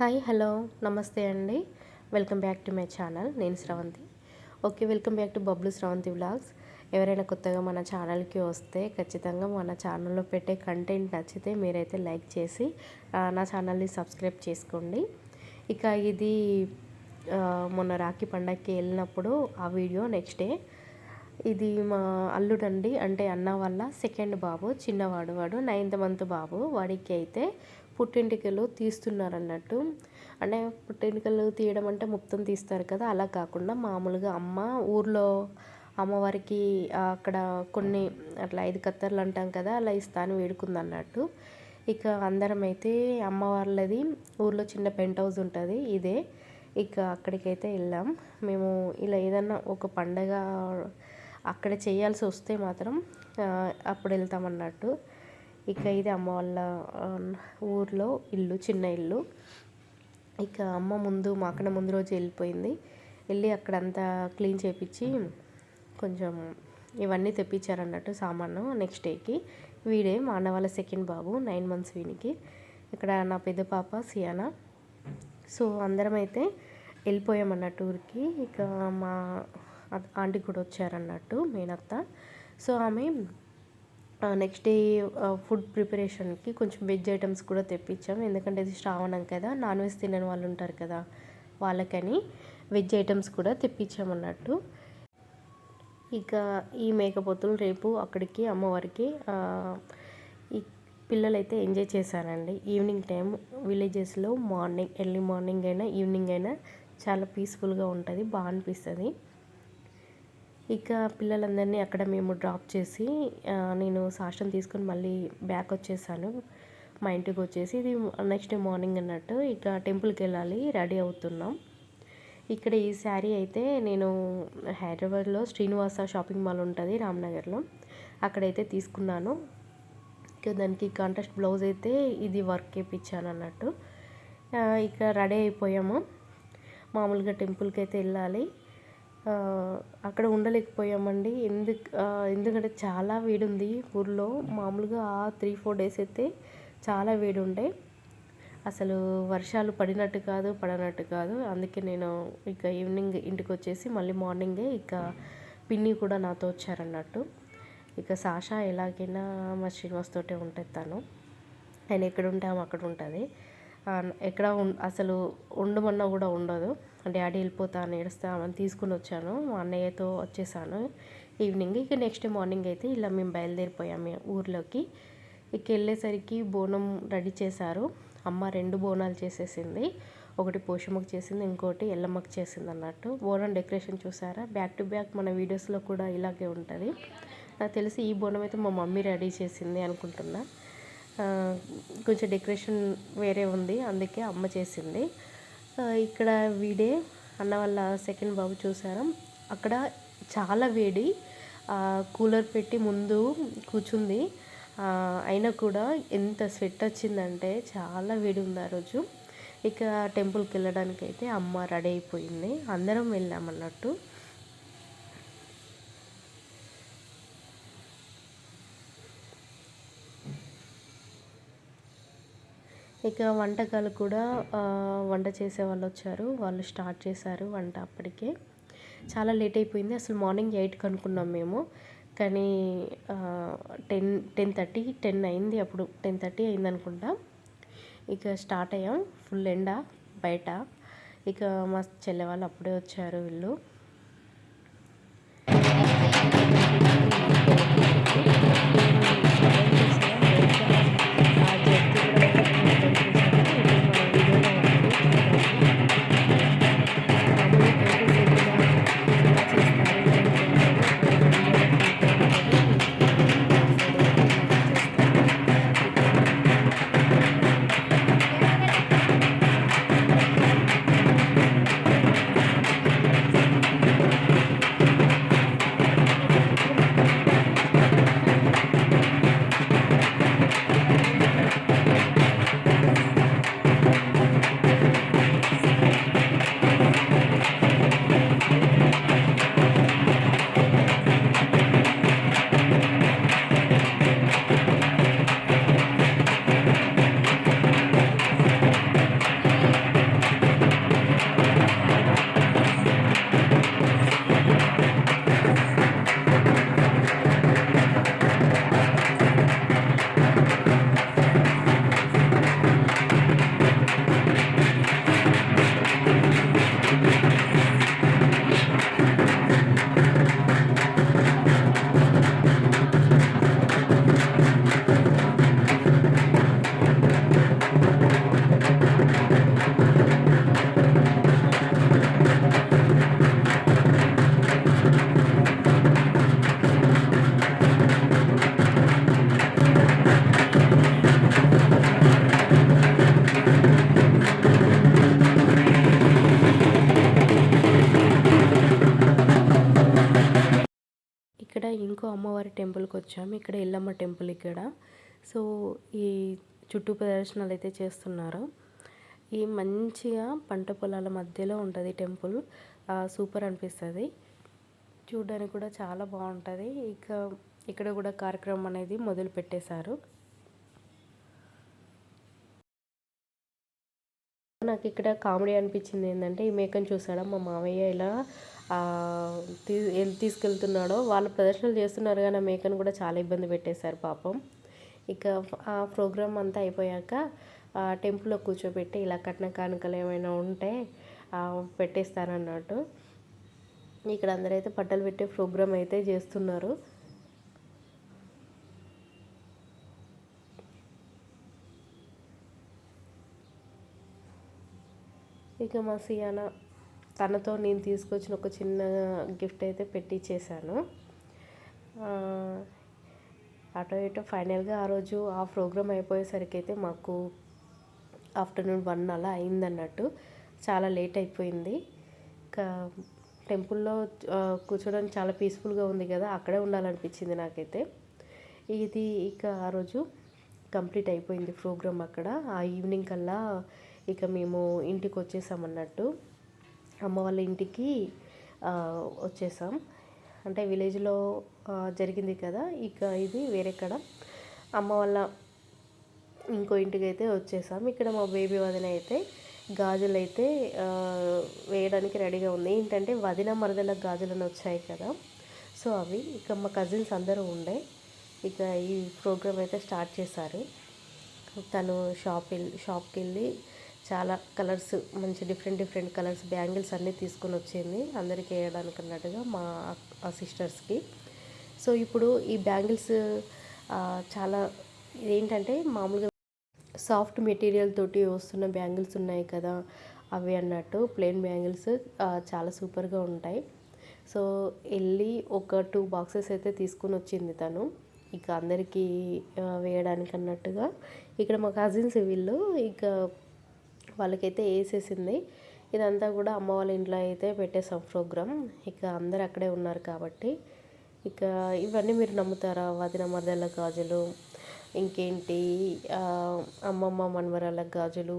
Hi hello నమస్తే అండి. Welcome back to my channel. నేను Sravanthi. Okay welcome back to Bablu Sravanthi vlogs. ఎవరైనా కొత్తగా మన ఛానల్కి వస్తే ఖచ్చితంగా మన ఛానల్లో పెట్టే కంటెంట్ నచ్చితే మీరైతే లైక్ చేసి నా ఛానల్ని సబ్స్క్రైబ్ చేసుకోండి. ఇక ఇది మొన్న రాఖీ పండగకి వెళ్ళినప్పుడు ఆ వీడియో నెక్స్ట్ డే. ఇది మా అల్లుడండి అంటే అన్న వల్ల సెకండ్ బాబు చిన్నవాడు వాడు నైన్త్ మంత్ బాబు. వాడికి అయితే పుట్టెంటికలు తీస్తున్నారు అన్నట్టు అంటే పుట్టెంటికలు తీయడం అంటే మొత్తం తీస్తారు కదా అలా కాకుండా మామూలుగా అమ్మ ఊర్లో అమ్మవారికి అక్కడ కొన్ని అట్లా ఐదు కత్తర్లు అంటాం కదా అలా ఇస్తాను వేడుకుంది అన్నట్టు ఇక అందరం అయితే అమ్మ ఊర్లో చిన్న పెంట్ హౌస్ ఉంటుంది ఇదే. ఇక అక్కడికైతే వెళ్ళాం. మేము ఇలా ఏదన్నా ఒక పండగ అక్కడ చేయాల్సి వస్తే మాత్రం అప్పుడు వెళ్తామన్నట్టు. ఇక ఇది అమ్మ వాళ్ళ ఊర్లో ఇల్లు చిన్న ఇల్లు. ఇక అమ్మ ముందు మాకన్నా ముందు రోజు వెళ్ళిపోయింది. వెళ్ళి అక్కడంతా క్లీన్ చేపించి కొంచెం ఇవన్నీ తెప్పించారన్నట్టు సామాను నెక్స్ట్ డేకి వీడే మా అన్న వాళ్ళ సెకండ్ బాబు నైన్ మంత్స్ వీనికి. ఇక్కడ నా పెద్ద పాప సియానా. సో అందరం అయితే వెళ్ళిపోయామన్నట్టు ఊరికి. ఇక మా ఆంటీ కూడా వచ్చారన్నట్టు మేనత్త సో ఆమె నెక్స్ట్ డే ఫుడ్ ప్రిపరేషన్కి కొంచెం వెజ్ ఐటమ్స్ కూడా తెప్పించాం. ఎందుకంటే ఇది శ్రావణం కదా నాన్ వెజ్ తినని వాళ్ళు ఉంటారు కదా వాళ్ళకని వెజ్ ఐటమ్స్ కూడా తెప్పించామన్నట్టు ఇక ఈ మేకపోతులు రేపు అక్కడికి అమ్మవారికి ఈ పిల్లలైతే ఎంజాయ్ చేశారండి. ఈవినింగ్ టైం విలేజెస్లో మార్నింగ్ ఎర్లీ మార్నింగ్ అయినా ఈవినింగ్ అయినా చాలా పీస్ఫుల్గా ఉంటుంది బాగా అనిపిస్తుంది. ఇక పిల్లలందరినీ అక్కడ మేము డ్రాప్ చేసి నేను సాష్టం తీసుకొని మళ్ళీ బ్యాక్ వచ్చేసాను. మా ఇంటికి వచ్చేసి ఇది నెక్స్ట్ డే మార్నింగ్ అన్నట్టు ఇక టెంపుల్కి వెళ్ళాలి రెడీ అవుతున్నాం. ఇక్కడ ఈ శారీ అయితే నేను హైదరాబాద్లో శ్రీనివాస షాపింగ్ మాల్ ఉంటుంది రామ్నగర్లో. అక్కడైతే తీసుకున్నాను. ఇక దానికి కాంట్రాస్ట్ బ్లౌజ్ అయితే ఇది వర్క్ వేయించాను అన్నట్టు. ఇక రెడీ అయిపోయాము. మామూలుగా టెంపుల్కి అయితే వెళ్ళాలి. అక్కడ ఉండలేకపోయామండి. ఎందుకు ఎందుకంటే చాలా వేడి ఉంది ఊర్లో. మామూలుగా ఆ త్రీ ఫోర్ డేస్ అయితే చాలా వేడి ఉండే అసలు వర్షాలు పడినట్టు కాదు పడనట్టు కాదు. అందుకే నేను ఇక ఈవినింగ్ ఇంటికి వచ్చేసి మళ్ళీ మార్నింగే ఇక పిన్ని కూడా నాతో వచ్చారన్నట్టు. ఇక సాషా ఎలాగైనా మా శ్రీనివాస్ తోటే ఉంటుంది తను. ఆయన ఎక్కడ ఉంటే ఆమె అక్కడ ఉంటుంది. ఎక్కడ అసలు ఉండమన్నా కూడా ఉండదు. డాడీ వెళ్ళిపోతా అని ఏడుస్తా తీసుకుని వచ్చాను. మా అన్నయ్యతో వచ్చేసాను. ఈవినింగ్ ఇక నెక్స్ట్ మార్నింగ్ అయితే ఇలా మేము బయలుదేరిపోయాము ఊర్లోకి. ఇక వెళ్ళేసరికి బోనం రెడీ చేశారు. అమ్మ రెండు బోనాలు చేసేసింది. ఒకటి పోషమ్మకు చేసింది ఇంకోటి ఎల్లమ్మకు చేసింది అన్నట్టు. బోనం డెకరేషన్ చూసారా? బ్యాక్ టు బ్యాక్ మన వీడియోస్లో కూడా ఇలాగే ఉంటుంది. నాకు తెలిసి ఈ బోనం అయితే మా మమ్మీ రెడీ చేసింది అనుకుంటున్నా. కొంచెం డెకరేషన్ వేరే ఉంది అందుకే అమ్మ చేసింది. ఇక్కడ వీడే అన్న వాళ్ళ సెకండ్ బాబు చూసారా అక్కడ చాలా వేడి. కూలర్ పెట్టి ముందు కూర్చుంది. అయినా కూడా ఎంత స్వెట్ వచ్చిందంటే చాలా వేడి ఉంది ఆ రోజు. ఇక టెంపుల్కి వెళ్ళడానికి అయితే అమ్మ రెడీ అయిపోయింది. అందరం వెళ్ళామన్నట్టు. ఇక వంటకాలు కూడా వంట చేసే వాళ్ళు వచ్చారు. వాళ్ళు స్టార్ట్ చేశారు వంట అప్పటికే. చాలా లేట్ అయిపోయింది. అసలు మార్నింగ్ ఎయిట్కి అనుకున్నాం మేము. కానీ టెన్ టెన్ థర్టీ టెన్ అయింది అప్పుడు. టెన్ థర్టీ అయింది అనుకుంటా ఇక స్టార్ట్ అయ్యాం. ఫుల్ ఎండ బయట. ఇక మా చెల్లె వాళ్ళు అప్పుడే వచ్చారు వీళ్ళు. ఇక్కడ ఇంకో అమ్మవారి టెంపుల్కి వచ్చాము. ఇక్కడ ఎల్లమ్మ టెంపుల్ ఇక్కడ. సో ఈ చుట్టూ ప్రదర్శనలు అయితే చేస్తున్నారు. ఈ మంచిగా పంట పొలాల మధ్యలో ఉంటుంది టెంపుల్. సూపర్ అనిపిస్తుంది. చూడడానికి కూడా చాలా బాగుంటుంది. ఇక ఇక్కడ కూడా కార్యక్రమం అనేది మొదలు పెట్టేశారు. నాకు ఇక్కడ కామెడీ అనిపించింది ఏంటంటే ఈ మేకను చూసాడా మా మామయ్య ఇలా తీ తీసుకెళ్తున్నాడో వాళ్ళు ప్రదర్శనలు చేస్తున్నారు కానీ ఆ మేకను కూడా చాలా ఇబ్బంది పెట్టేశారు పాపం. ఇక ఆ ప్రోగ్రామ్ అంతా అయిపోయాక టెంపుల్లో కూర్చోబెట్టి ఇలా కట్న కానుకలు ఏమైనా ఉంటే పెట్టేస్తారన్నట్టు ఇక్కడ అందరైతే పట్టలు పెట్టే ప్రోగ్రామ్ అయితే చేస్తున్నారు. ఇక మా సియానా తనతో నేను తీసుకొచ్చిన ఒక చిన్న గిఫ్ట్ అయితే పెట్టించేశాను అటో ఇటో ఫైనల్గా ఆ రోజు ఆ ప్రోగ్రామ్ అయిపోయేసరికి అయితే మాకు ఆఫ్టర్నూన్ వన్ అలా అయిందన్నట్టు. చాలా లేట్ అయిపోయింది. ఇంకా టెంపుల్లో కూర్చోడానికి చాలా పీస్ఫుల్గా ఉంది కదా అక్కడే ఉండాలనిపించింది నాకైతే. ఇది ఇక ఆ రోజు కంప్లీట్ అయిపోయింది ప్రోగ్రామ్ అక్కడ. ఆ ఈవినింగ్ కల్లా ఇక మేము ఇంటికి వచ్చేసామన్నట్టు అమ్మ వాళ్ళ ఇంటికి వచ్చేసాం. అంటే విలేజ్లో జరిగింది కదా ఇక ఇది వేరే అమ్మ వాళ్ళ ఇంకో ఇంటికి అయితే వచ్చేసాం. ఇక్కడ మా బేబీ వదిన అయితే గాజులు అయితే వేయడానికి రెడీగా ఉంది. ఏంటంటే వదిన మరదల గాజులను వచ్చాయి కదా. సో అవి ఇక మా కజిన్స్ అందరూ ఉండే. ఇక ఈ ప్రోగ్రామ్ అయితే స్టార్ట్ చేశారు. తను షాప్ షాప్కి వెళ్ళి చాలా కలర్స్ మంచి డిఫరెంట్ డిఫరెంట్ కలర్స్ బ్యాంగిల్స్ అన్నీ తీసుకొని వచ్చింది. అందరికీ వేయడానికి అన్నట్టుగా మా సిస్టర్స్కి. సో ఇప్పుడు ఈ బ్యాంగిల్స్ చాలా ఏంటంటే మామూలుగా సాఫ్ట్ మెటీరియల్ తోటి వస్తున్న బ్యాంగిల్స్ ఉన్నాయి కదా అవి అన్నట్టు ప్లెయిన్ బ్యాంగిల్స్ చాలా సూపర్గా ఉంటాయి. సో వెళ్ళి ఒక టూ బాక్సెస్ అయితే తీసుకుని వచ్చింది తను. ఇక అందరికీ వేయడానికి అన్నట్టుగా. ఇక్కడ మా కజిన్స్ వీళ్ళు ఇక వాళ్ళకైతే వేసేసింది. ఇదంతా కూడా అమ్మ వాళ్ళ ఇంట్లో అయితే పెట్టేసాం ప్రోగ్రామ్ ఇక అందరు అక్కడే ఉన్నారు కాబట్టి ఇక ఇవన్నీ మీరు నమ్ముతారా? వదిన మరదల గాజులు ఇంకేంటి? అమ్మమ్మ మనవరాల గాజులు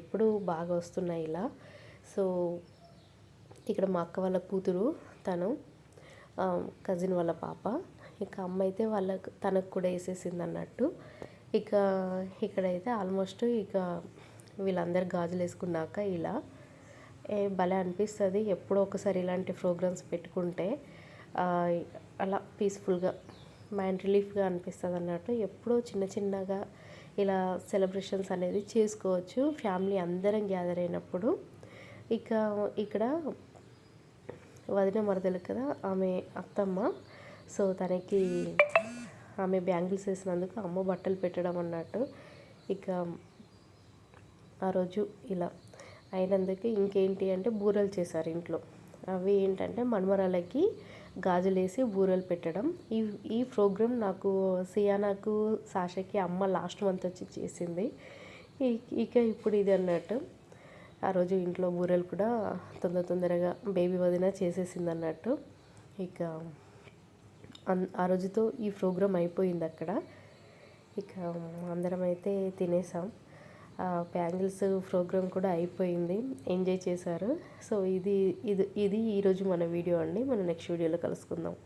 ఇప్పుడు బాగా వస్తున్నాయి ఇలా. సో ఇక్కడ మా అక్క వాళ్ళ కూతురు తను కజిన్ వాళ్ళ పాప. ఇక అమ్మ అయితే వాళ్ళకు తనకు కూడా వేసేసింది అన్నట్టు. ఇక ఇక్కడైతే ఆల్మోస్ట్ ఇక వీళ్ళందరు గాజులు వేసుకున్నాక ఇలా ఏ భలే అనిపిస్తుంది. ఎప్పుడో ఒకసారి ఇలాంటి ప్రోగ్రామ్స్ పెట్టుకుంటే అలా పీస్ఫుల్గా మైండ్ రిలీఫ్గా అనిపిస్తుంది అన్నట్టు ఎప్పుడో చిన్న చిన్నగా ఇలా సెలబ్రేషన్స్ అనేది చేసుకోవచ్చు. ఫ్యామిలీ అందరం గ్యాదర్ అయినప్పుడు. ఇక ఇక్కడ వదిన మరదలు కదా ఆమె అత్తమ్మ. సో తనకి ఆమె బ్యాంగిల్స్ వేసినందుకు అమ్మ బట్టలు పెట్టడం అన్నట్టు ఇక ఆ రోజు ఇలా. అయినందుకు ఇంకేంటి అంటే బూరెలు చేశారు ఇంట్లో. అవి ఏంటంటే మన్మరాలకి గాజులేసి బూరెలు పెట్టడం. ఈ ఈ ప్రోగ్రామ్ నాకు సియానాకు సాషకి అమ్మ లాస్ట్ మంత్ వచ్చి చేసింది. ఇక ఇప్పుడు ఇది అన్నట్టు ఆ రోజు ఇంట్లో బూరెలు కూడా తొందర తొందరగా బేబీ వదిన చేసేసింది అన్నట్టు ఇక ఆ రోజుతో ఈ ప్రోగ్రామ్ అయిపోయింది అక్కడ. ఇక అందరం అయితే తినేసాం. బ్యాంగిల్స్ ప్రోగ్రామ్ కూడా అయిపోయింది. ఎంజాయ్ చేశారు. సో ఇది ఇది ఇది ఈరోజు మన వీడియో అండి. మనం నెక్స్ట్ వీడియోలో కలుసుకుందాం.